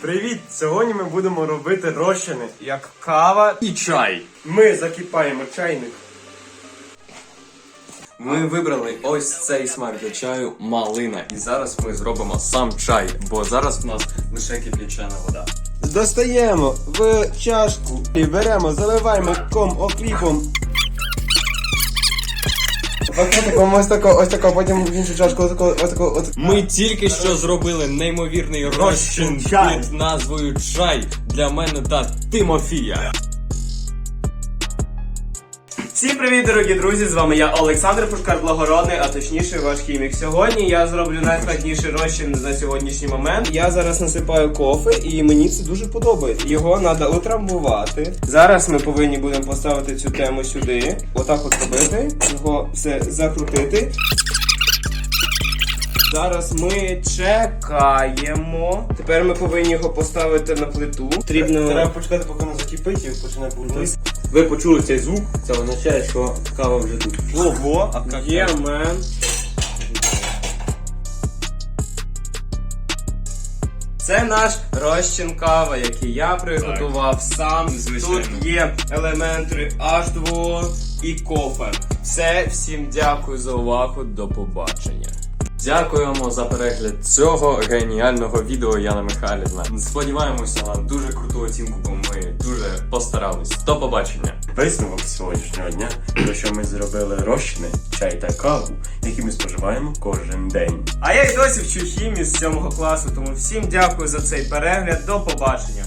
Привіт! Сьогодні ми будемо робити розчини, як кава і чай. Ми закипаємо чайник. Ми вибрали ось цей смак для чаю малина. І зараз ми зробимо сам чай, бо зараз в нас лише кип'ячена вода. Достаємо в чашку і беремо, заливаємо ком окріпом. Пакетиком ось тако, ось тако, потім в іншу чашку, ось тако, ось тако, ось Ми тільки що зробили неймовірний розчин чай. під назвою Чай для мене та Тимофія. Всім привіт, дорогі друзі! З вами я Олександр Пушкар Благородний, а точніше ваш хімік. Сьогодні я зроблю найскладніший розчин на сьогоднішній момент. Я зараз насипаю кофе і мені це дуже подобається. Його треба утрамбувати. Зараз ми повинні будемо поставити цю тему сюди. Отак от робити, його все закрутити. Зараз ми чекаємо. Тепер ми повинні його поставити на плиту. Потрібно. Треба почекати, поки воно закипить і почне бути. Ви почули цей звук? Це означає, що кава вже тут. Ого, а як Є мен. Це наш розчин кава, який я приготував сам. звичайно. Тут є елементи H2O і кофе. Все, всім дякую за увагу. До побачення. Дякуємо за перегляд цього геніального відео Яна Михайлівна. Сподіваємося на дуже круту оцінку, бо ми дуже постарались. До побачення. Висновок сьогоднішнього дня, то що ми зробили розчини, чай та каву, які ми споживаємо кожен день. А я й досі вчу хімію з 7 класу, тому всім дякую за цей перегляд. До побачення.